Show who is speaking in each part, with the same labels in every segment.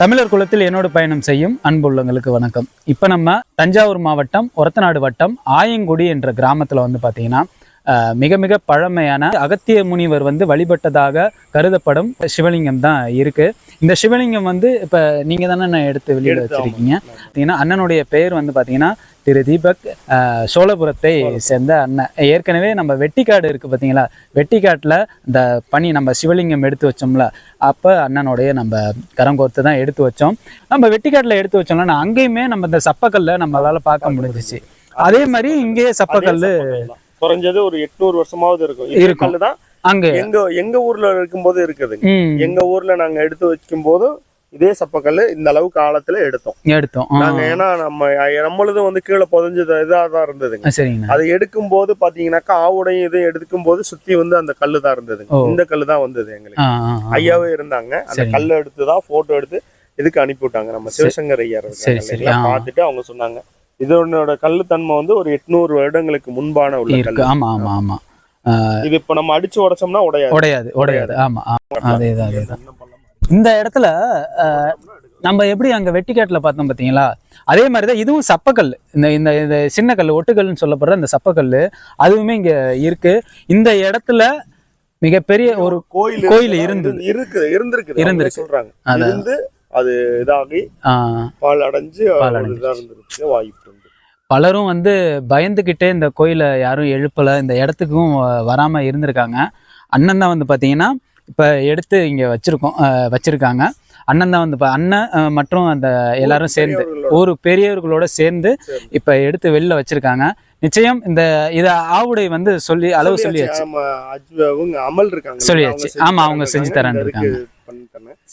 Speaker 1: தமிழர் குலத்தில் என்னோடு பயணம் செய்யும் அன்புள்ளங்களுக்கு வணக்கம். இப்போ நம்ம தஞ்சாவூர் மாவட்டம் ஒரத்தநாடு வட்டம் ஆயங்குடி என்ற கிராமத்தில் வந்து பார்த்தீங்கன்னா மிக மிக பழமையான அகத்திய முனிவர் வந்து வழிபட்டதாக கருதப்படும் சிவலிங்கம் தான் இருக்கு. இந்த சிவலிங்கம் வந்து இப்போ நீங்கள் தானே நான் எடுத்து வெளியில்
Speaker 2: ஆமா.
Speaker 1: வச்சிருக்கீங்க? பார்த்தீங்கன்னா அண்ணனுடைய பெயர் வந்து பார்த்தீங்கன்னா திரு தீபக் சோழபுரத்தை சேர்ந்த அண்ணன் ஏற்கனவே நம்ம வெட்டிக்காடு இருக்கு பார்த்தீங்களா வெட்டிக்காட்டில் இந்த பனி நம்ம சிவலிங்கம் எடுத்து வச்சோம்ல அப்போ அண்ணனுடைய நம்ம கரங்கோர்த்து தான் எடுத்து வச்சோம். நம்ம வெட்டிக்காட்டில் எடுத்து வச்சோம்ல அங்கேயுமே நம்ம இந்த சப்பக்கல்ல நம்மளால பார்க்க முடிஞ்சிச்சு. அதே மாதிரி இங்கேயே சப்பக்கல்.
Speaker 2: குறைஞ்சது ஒரு எட்நூறு வருஷமாவது இருக்கும்.
Speaker 1: இருக்கும்.
Speaker 2: தான்
Speaker 1: அங்கே.
Speaker 2: எங்க எங்க ஊர்ல இருக்கும்போது இருக்குதுங்க
Speaker 1: ம்.
Speaker 2: எங்க ஊர்ல நாங்க எடுத்து வைக்கும் போது இதே சப்பக்கல்லு இந்த அளவுக்கு ஆழத்துல எடுத்தோம்.
Speaker 1: எடுத்தோம்.
Speaker 2: நாங்க ஏன்னா நம்ம நம்மளதும் வந்து கீழே புதஞ்சது இதா தான் இருந்ததுங்க. அதை எடுக்கும் போது பாத்தீங்கன்னாக்கா ஆவுடையும் இதையும் எடுக்கும் போது சுத்தி வந்து அந்த கல்லு தான் இருந்ததுங்க.
Speaker 1: ஓ.
Speaker 2: இந்த கல்லு தான் வந்தது எங்களுக்கு. ஐயாவே இருந்தாங்க. அந்த. கல்லை எடுத்து தான் போட்டோ எடுத்து இதுக்கு அனுப்பி விட்டாங்க. நம்ம சிவசங்கர் ஐயா. பார்த்துட்டு அவங்க சொன்னாங்க. இதனோட கல்லு தன்மை வந்து ஒரு எட்நூறு வருடங்களுக்கு முன்பான உள்ள
Speaker 1: ஆமா ஆமா ஆமா.
Speaker 2: இது இப்ப நம்ம அடிச்சு உடைச்சோம்னா உடையாது.
Speaker 1: உடையாது உடையாது. ஆமா அதேதான் அதேதான்? இந்த இடத்துல நம்ம எப்படி அங்க வெட்டிக்காட்டுல பார்த்தோம் பாத்தீங்களா அதே மாதிரி தான் இதுவும் சப்பக்கல். இந்த இந்த இந்த சின்ன கல் ஒட்டுக்கல்னு சொல்லப்படுற இந்த சப்பக்கல் அதுவுமே இங்க இருக்கு. இந்த இடத்துல மிகப்பெரிய ஒரு
Speaker 2: கோயில்
Speaker 1: கோயில்
Speaker 2: இருந்தது. இருக்கு இருந்திருக்கு
Speaker 1: இருந்திருக்கு.
Speaker 2: சொல்றாங்க.
Speaker 1: அத-
Speaker 2: இருந்து அது இதாகி பால் அடைஞ்சு
Speaker 1: பால் அடைஞ்சு.
Speaker 2: வாய்ப்பு
Speaker 1: பலரும் வந்து பயந்துக்கிட்டே இந்த கோயிலை யாரும் எழுப்பல இந்த இடத்துக்கும் அஹ், வராம இருந்திருக்காங்க. அண்ணன் தான் வந்து பாத்தீங்கன்னா இப்ப எடுத்து இங்க வச்சிருக்கோம் வச்சிருக்காங்க அண்ணன் தான் வந்து பா- அண்ணன் மற்றும் அந்த எல்லாரும் சேர்ந்து ஒரு பெரியவர்களோட சேர்ந்து
Speaker 2: சரி.
Speaker 1: இப்ப எடுத்து வெளில வச்சிருக்காங்க நிச்சயம் இந்த இத ஆவுடை வந்து சொல்லி அளவு சொல்லியாச்சு
Speaker 2: அமல் இருக்காங்க
Speaker 1: சொல்லியாச்சு. ஆமா, அவங்க செஞ்சு தரேன்னு இருக்காங்க.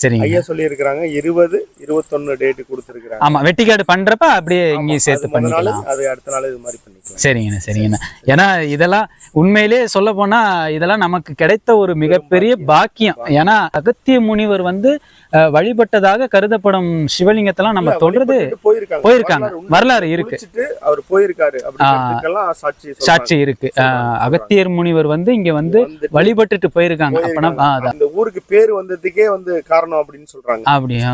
Speaker 1: சரிங்க.
Speaker 2: ஐயா சொல்லி இருக்காங்க இருபது இருபத்தொன்னு டேட் கொடுத்துருக்காங்க
Speaker 1: ஆமா வெட்டிக்காடு பண்றப்ப அப்படியே இங்கேயும் சேர்த்து பண்ணிக்கலாம்.
Speaker 2: அது அடுத்த நாள் இது மாதிரி பண்ணிக்கலாம்.
Speaker 1: சரிங்கண்ணா சரிங்கண்ணா. ஏன்னா இதெல்லாம் உண்மையிலேயே சொல்ல போனா இதெல்லாம் நமக்கு கிடைத்த ஒரு மிகப்பெரிய பாக்கியம். ஏன்னா அகத்திய முனிவர் வந்து வழிபட்டதாக கருதப்படும் சிவலிங்கத்தெல்லாம் நம்ம தொடர்ந்து
Speaker 2: போயிருக்காங்க.
Speaker 1: வரலாறு இருக்கு.
Speaker 2: அவர் போயிருக்காரு சாட்சி
Speaker 1: இருக்கு. அகத்தியர் முனிவர் வந்து இங்க வந்து வழிபட்டுட்டு போயிருக்காங்க. அப்பனா
Speaker 2: அந்த ஊருக்கு பேர் வந்ததுக்கே வந்து காரணம் அப்படின்னு சொல்றாங்க.
Speaker 1: அப்படியா?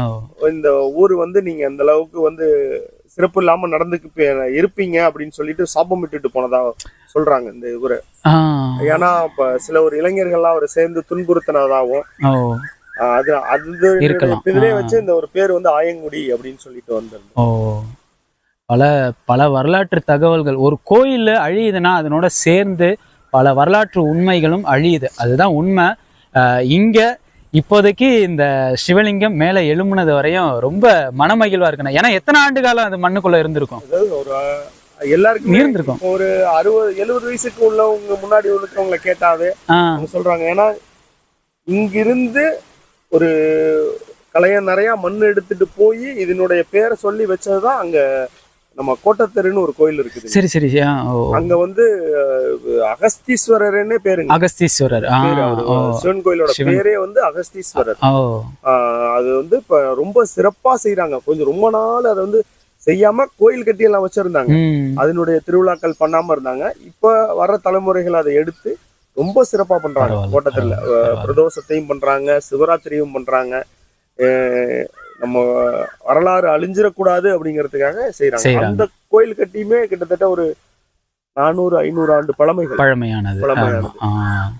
Speaker 2: இந்த ஊர் வந்து நீங்க அந்த அளவுக்கு வந்து சிறப்பு இல்லாம நடந்துக்கு இருப்பீங்க அப்படின்னு சொல்லிட்டு சாபம் விட்டுட்டு போனதா சொல்றாங்க இந்த ஊரை. ஏன்னா இப்ப சில ஒரு இளைஞர்கள்லாம் அவர் சேர்ந்து துன்புறுத்தினதாகவும் அது அது. இதுலயே. வச்சு இந்த ஒரு பேர் வந்து ஆயங்குடி அப்படின்னு சொல்லிட்டு வந்திருந்தது
Speaker 1: ஓ. பல பல வரலாற்று தகவல்கள். ஒரு கோயில் அழியுதுன்னா அதனோட சேர்ந்து பல வரலாற்று உண்மைகளும் அழியுது. அதுதான் உண்மை. இங்க இப்போதைக்கு இந்த சிவலிங்கம் மேலே எழும்புனது வரையும் ரொம்ப மனமகிழ்வா இருக்குண்ணா. ஏன்னா எத்தனை ஆண்டு காலம் அது மண்ணுக்குள்ள இருந்திருக்கும்?
Speaker 2: அதாவது ஒரு எல்லாருக்குமே
Speaker 1: இருந்திருக்கும்.
Speaker 2: ஒரு அறுபது எழுபது வயசுக்கு உள்ளவங்க முன்னாடி உள்ளவங்களை கேட்டாவே சொல்றாங்க. ஏன்னா இங்கிருந்து ஒரு கலைய நிறைய மண் எடுத்துட்டு போய் இதனுடைய பேரை சொல்லி வச்சதுதான் அங்க நம்ம கோட்டத்தெருன்னு ஒரு கோயில் இருக்குது.
Speaker 1: சரி சரி
Speaker 2: அங்க வந்து அகஸ்தீஸ்வரர்னே பேருங்க
Speaker 1: அகஸ்தீஸ்வரர்
Speaker 2: பேரு.
Speaker 1: ஓ.
Speaker 2: சிவன் கோயிலோட. பேரே வந்து அகஸ்தீஸ்வரர். அது வந்து இப்ப ரொம்ப சிறப்பா செய்றாங்க. கொஞ்சம் ரொம்ப நாள் அதை வந்து செய்யாம கோயில் கட்டி எல்லாம் வச்சிருந்தாங்க அதனுடைய திருவிழாக்கள் பண்ணாம இருந்தாங்க. இப்ப வர தலைமுறைகள் அதை எடுத்து ரொம்ப சிறப்பா பண்றாங்க. கோட்டத்துல. பிரதோஷத்தையும் பண்றாங்க சிவராத்திரியும் பண்றாங்க. நம்ம வரலாறு அழிஞ்சிடக்கூடாது அப்படிங்கிறதுக்காக செய்றாங்க. அந்த கோயில் கட்டியுமே கிட்டத்தட்ட ஒரு நானூறு ஐநூறு ஆண்டு பழமைகள்.
Speaker 1: பழமையானது.
Speaker 2: பழமையானது.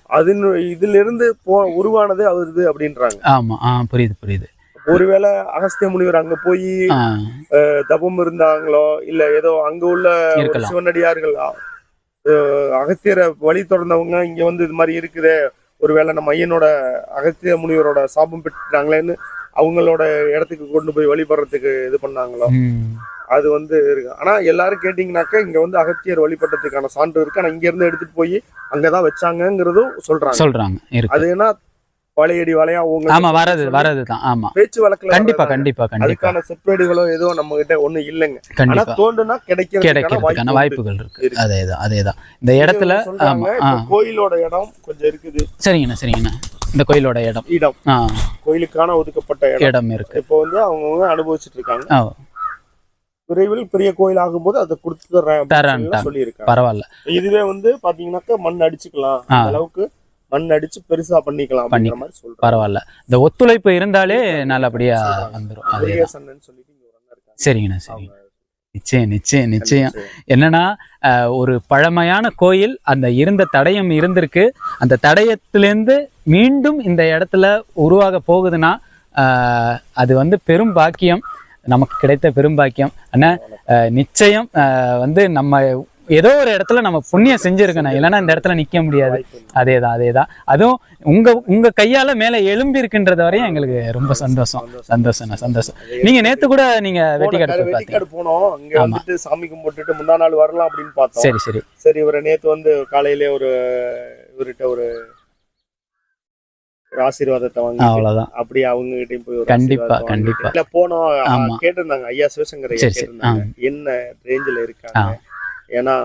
Speaker 2: அதன் இதுல இருந்து போ உருவானது அவருது அப்படின்றாங்க.
Speaker 1: ஆமா ஆ புரியுது புரியுது.
Speaker 2: ஒருவேளை அகஸ்திய முனிவர் அங்க போய் தபம் இருந்தாங்களோ இல்ல ஏதோ அங்க உள்ள. சிவனடியார்கள் அஹ், அகத்தியரை வழி தொடர்ந்தவங்க இங்க வந்து இது மாதிரி இருக்குதே ஒருவேளை நம்ம ஐயனோட அகத்திய முனிவரோட சாபம் பெற்றுட்டாங்களேன்னு அவங்களோட இடத்துக்கு கொண்டு போய் வழிபடுறதுக்கு இது பண்ணாங்களோ? அது வந்து இருக்கு. ஆனா எல்லாரும் கேட்டீங்கன்னாக்கா இங்க வந்து அகத்தியர் வழிபட்டதுக்கான சான்று இருக்கு. ஆனா இங்க இருந்து எடுத்துட்டு போய் அங்கதான் வச்சாங்கங்கிறதும் சொல்றாங்க.
Speaker 1: சொல்றாங்க.
Speaker 2: அது என்ன வளையடி வளையா
Speaker 1: ஆமா
Speaker 2: உங்க
Speaker 1: வரது வரது தான் ஆமா.
Speaker 2: பேச்சு வழக்குல
Speaker 1: கண்டிப்பா. கண்டிப்பா கண்டிப்பா.
Speaker 2: அதுக்கான செப்பேடுகளோ எதுவும் நம்ம கிட்ட ஒண்ணும் இல்லைங்க. ஆனா
Speaker 1: கண்டிப்பா.
Speaker 2: தோண்டுனா கிடைக்கிறதுக்கான
Speaker 1: கிடைக்கிறதுக்கான
Speaker 2: வாய்ப்பு
Speaker 1: வாய்ப்புகள் இருக்கு. அதேதான் அதேதான் இந்த இடத்துல ஆமா
Speaker 2: கோயிலோட இடம் கொஞ்சம் இருக்குது.
Speaker 1: சரிங்கண்ணா சரிங்கண்ணா. இந்த கோயிலோட இடம்.
Speaker 2: இடம்.
Speaker 1: ஆ.
Speaker 2: கோயிலுக்கான ஒதுக்கப்பட்ட இடம்.
Speaker 1: இடம் இருக்கு.
Speaker 2: இப்போ வந்து அவங்கவுங்க அனுபவிச்சுட்டு இருக்காங்க.
Speaker 1: ஆ.
Speaker 2: விரைவில் பெரிய கோயில் ஆகும்போது அதை கொடுத்துறேன்
Speaker 1: தரேன்ட்டாங்க.
Speaker 2: சொல்லியிருக்காங்க.
Speaker 1: பரவாயில்ல.
Speaker 2: இதுவே வந்து பாத்தீங்கன்னாக்கா மண் அடிச்சுக்கலாம். அந்த அளவுக்கு மண் அடிச்சு பெருசா பண்ணிக்கலாம் அப்படிங்கிற மாதிரி
Speaker 1: பரவாயில்ல. இந்த ஒத்துழைப்பு இருந்தாலே நல்லபடியா வந்துடும் அதே
Speaker 2: சொல்லிட்டு
Speaker 1: சரிங்கண்ணா சரிங்க
Speaker 2: அவங்க
Speaker 1: நிச்சயம் நிச்சயம் நிச்சயம். என்னன்னா ஒரு பழமையான கோயில் அந்த இருந்த தடயம் இருந்திருக்கு. அந்த தடயத்திலேருந்து மீண்டும் இந்த இடத்துல உருவாக போகுதுன்னா அது வந்து பெரும் பாக்கியம். நமக்கு கிடைத்த பெரும் பாக்கியம். அண்ணா நிச்சயம் வந்து நம்ம ஏதோ ஒரு இடத்துல நம்ம புண்ணியம் செஞ்சிருக்கணும். இல்லைன்னா இந்த இடத்துல நிக்க முடியாது.
Speaker 2: வாய்ப்பு இல்லை.
Speaker 1: அதேதான் அதேதான். அதுவும் உங்க உங்க கையால மேல எழும்பி இருக்கின்றது வரையும் எங்களுக்கு ரொம்ப சந்தோஷம். சந்தோஷம்ண்ணா சந்தோஷம். நீங்க நேத்து கூட நீங்க வெட்டிக்காடு
Speaker 2: போனோம். அங்க
Speaker 1: ஆமா.
Speaker 2: வந்துட்டு சாமி கும்பிட்டுட்டு முந்தா நாள் வரலாம் அப்படின்னு பார்த்தோம்.
Speaker 1: சரி சரி.
Speaker 2: சரி இவரை நேத்து வந்து காலையிலே ஒரு இவர்கிட்ட ஒரு ஒரு ஆசீர்வாதத்தை வாங்கி
Speaker 1: அவ்வளவுதான்.
Speaker 2: அப்படி அவங்க கிட்டயும் போய்
Speaker 1: கண்டிப்பா, கண்டிப்பா.
Speaker 2: இல்ல போனோம். கேட்டிருந்தாங்க. ஐயா சிவசங்கர். கேட்டிருந்தாங்க. என்ன ரேஞ்சில் இருக்காங்க? ஏன்னா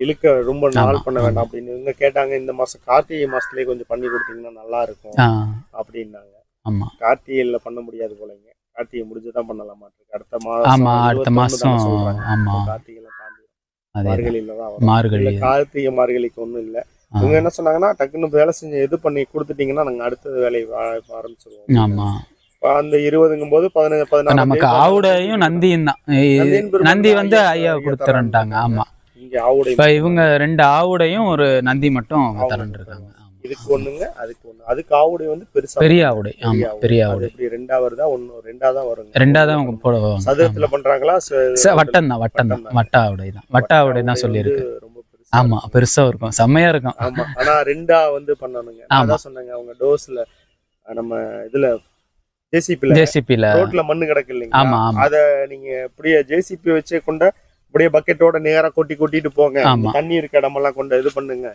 Speaker 2: இழுக்க ரொம்ப நாள் பண்ண வேண்டாம் அப்படின்னு இவங்க கேட்டாங்க இந்த மாசம் கார்த்திகை மாசத்துலயே கொஞ்சம் பண்ணி கொடுத்தீங்கன்னா நல்லா இருக்கும் அப்படின்னாங்க. கார்த்திகையில பண்ண முடியாது போலங்க. கார்த்திகை முடிஞ்சுதான் பண்ணலாமா இருக்கு அடுத்த
Speaker 1: ஆமா
Speaker 2: மாசம்.
Speaker 1: அடுத்த
Speaker 2: 21
Speaker 1: மாசம்
Speaker 2: கார்த்திகையில தாண்டி மார்கழியில தான்
Speaker 1: மார்கழி.
Speaker 2: கார்த்திகை மார்கழிக்கு ஒண்ணும் இல்ல. இவங்க என்ன சொன்னாங்கன்னா டக்குன்னு வேலை செஞ்சு இது பண்ணி கொடுத்துட்டீங்கன்னா நாங்க அடுத்த வேலையை ஆரம்பிச்சிருவோம். அந்த இருபதுங்கும் போது பதினஞ்சு பதினாறு
Speaker 1: நமக்கு ஆவுடையும் நந்தியும் தான். நந்தி வந்து
Speaker 2: ஐயா
Speaker 1: கொடுத்துறன்ட்டாங்க. ஆமா.
Speaker 2: இங்க ஆவுடை
Speaker 1: இப்ப இவங்க ரெண்டு ஆவுடையும் ஒரு நந்தி மட்டும் தரன் இருக்காங்க.
Speaker 2: இதுக்கு ஒண்ணுங்க அதுக்கு ஒண்ணு. அதுக்கு ஆவுடை வந்து பெருசா
Speaker 1: பெரிய ஆவுடை. ஆமா பெரிய ஆவுடை.
Speaker 2: எப்படி ரெண்டா வருதா ஒண்ணு ரெண்டா தான் வருங்க.
Speaker 1: ரெண்டாவது அவங்க போடுவாங்க.
Speaker 2: சதுரத்துல பண்றாங்களா
Speaker 1: வட்டம் தான் வட்டம் தான். வட்ட ஆவுடை தான். வட்ட ஆவுடை தான் சொல்லியிருக்கு. ஆமா. பெருசா இருக்கும். செம்மையா இருக்கும்.
Speaker 2: ஆமா ஆனா ரெண்டா வந்து பண்ணணுங்க. அதான் சொன்னாங்க அவங்க டோஸ்ல நம்ம இதுல ஜேசிபில
Speaker 1: ஜேசிபில
Speaker 2: ரோட்ல மண்ணு கிடக்கு
Speaker 1: ஆமா
Speaker 2: இல்லைங்களா
Speaker 1: ஆமா.
Speaker 2: அத நீங்க இப்படியே ஜேசிபி வச்சே கொண்ட அப்படியே பக்கெட்டோட நேரா கொட்டி கொட்டிட்டு போங்க. தண்ணி இருக்க இடமெல்லாம் கொண்டு இது பண்ணுங்க.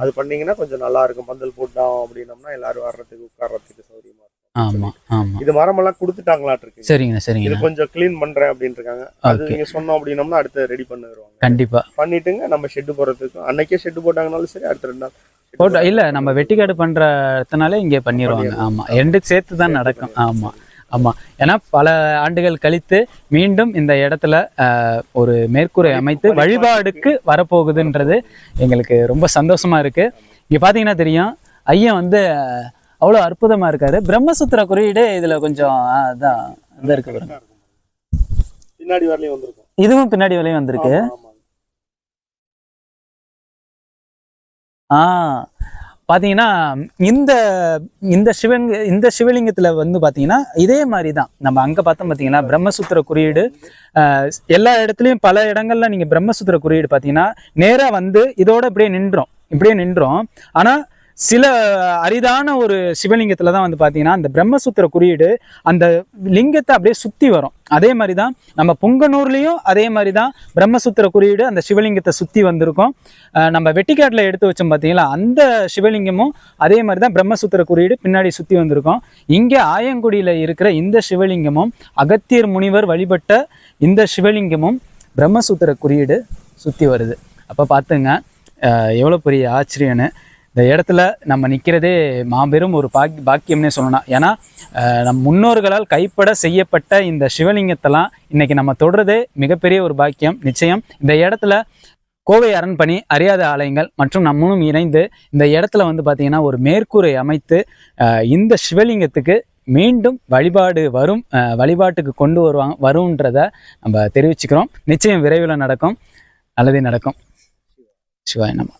Speaker 2: அது பண்ணீங்கன்னா கொஞ்சம் நல்லா இருக்கும். பந்தல் போட்டோம் அப்படின்னம்னா எல்லாரும் வர்றதுக்கு உட்கார்றதுக்கு சௌரியமா இருக்கும்.
Speaker 1: ஆமா ஆமா.
Speaker 2: இது மரமெல்லாம் கொடுத்துட்டாங்களாட்டு இருக்கு
Speaker 1: சரிங்கண்ணா
Speaker 2: இது கொஞ்சம் க்ளீன் பண்றேன் அப்படின்னு இருக்காங்க அது நீங்க சொன்னோம் அப்படின்னம்னா அடுத்து ரெடி பண்ணிடுவாங்க
Speaker 1: கண்டிப்பா.
Speaker 2: பண்ணிட்டுங்க நம்ம ஷெட் போறதுக்கு அன்னைக்கே ஷெட் போட்டாங்கனாலும் சரி அடுத்த ரெண்டு நாள்
Speaker 1: போட்டோ இல்ல நம்ம வெட்டிக்காடு பண்றதுனால இங்கே பண்ணிடுவாங்க ஆமா ரெண்டுக்கு சேர்த்து தான் நடக்கும். ஆமா ஆமா. ஏன்னா பல ஆண்டுகள் கழித்து மீண்டும் இந்த இடத்துல ஒரு மேற்கூரை அமைத்து வழிபாடுக்கு வரப்போகுதுன்றது எங்களுக்கு ரொம்ப சந்தோஷமா இருக்கு. இங்க பாத்தீங்கன்னா தெரியும் ஐயன் வந்து ஆஹ், அவ்வளவு அற்புதமா இருக்காரு. பிரம்மசூத்திர குறியீடு இதுல கொஞ்சம் அதான் இந்த இருக்கு பாருங்க.
Speaker 2: பின்னாடி வரலையும் வந்திருக்கும்.
Speaker 1: இதுவும் பின்னாடி வரையும் வந்திருக்கு. ஆ பாத்தீங்கன்னா இந்த இந்த சிவங்க இந்த சிவலிங்கத்துல வந்து பாத்தீங்கன்னா இதே மாதிரி தான் நம்ம அங்க பார்த்தோம் பாத்தீங்கன்னா பிரம்மசூத்திர குறியீடு எல்லா இடத்துலயும் பல இடங்கள்ல நீங்க பிரம்மசூத்திர குறியீடு பாத்தீங்கன்னா நேரா வந்து இதோட இப்படியே நின்றோம். இப்படியே நின்றோம். ஆனா சில அரிதான ஒரு சிவலிங்கத்தில் தான் வந்து பார்த்தீங்கன்னா அந்த பிரம்மசூத்திர குறியீடு அந்த லிங்கத்தை அப்படியே சுற்றி வரும். அதே மாதிரி தான் நம்ம பொங்கனூர்லேயும் அதே மாதிரி தான் பிரம்மசூத்திர குறியீடு அந்த சிவலிங்கத்தை சுற்றி வந்திருக்கும். நம்ம வெட்டிக்காட்டில் எடுத்து வச்சோம் பார்த்தீங்களா அந்த சிவலிங்கமும் அதே மாதிரி தான் பிரம்மசூத்திர குறியீடு பின்னாடி சுற்றி வந்திருக்கும். இங்கே ஆயங்குடியில் இருக்கிற இந்த சிவலிங்கமும் அகத்தியர் முனிவர் வழிபட்ட இந்த சிவலிங்கமும் பிரம்மசூத்திர குறியீடு சுற்றி வருது. அப்போ பார்த்துங்க எவ்வளோ பெரிய ஆச்சரியன்னு இந்த இடத்துல நம்ம நிற்கிறதே மாபெரும் ஒரு பாக் பாக்கியம்னே சொல்லலாம் ஏன்னா நம் முன்னோர்களால் கைப்பட செய்யப்பட்ட இந்த சிவலிங்கத்தெல்லாம் இன்றைக்கி நம்ம தொடுறதே மிகப்பெரிய ஒரு பாக்கியம் நிச்சயம். இந்த இடத்துல கோவை அரண்பணி அறியாத ஆலயங்கள் மற்றும் நம்மளும் இணைந்து இந்த இடத்துல வந்து பார்த்திங்கன்னா ஒரு மேற்கூரை அமைத்து இந்த சிவலிங்கத்துக்கு மீண்டும் வழிபாடு வரும் வழிபாட்டுக்கு கொண்டு வருவாங்க வரும்ன்றத நம்ம தெரிவிச்சுக்கிறோம். நிச்சயம் விரைவில் நடக்கும் நல்லதே நடக்கும். சிவாய் நம்ம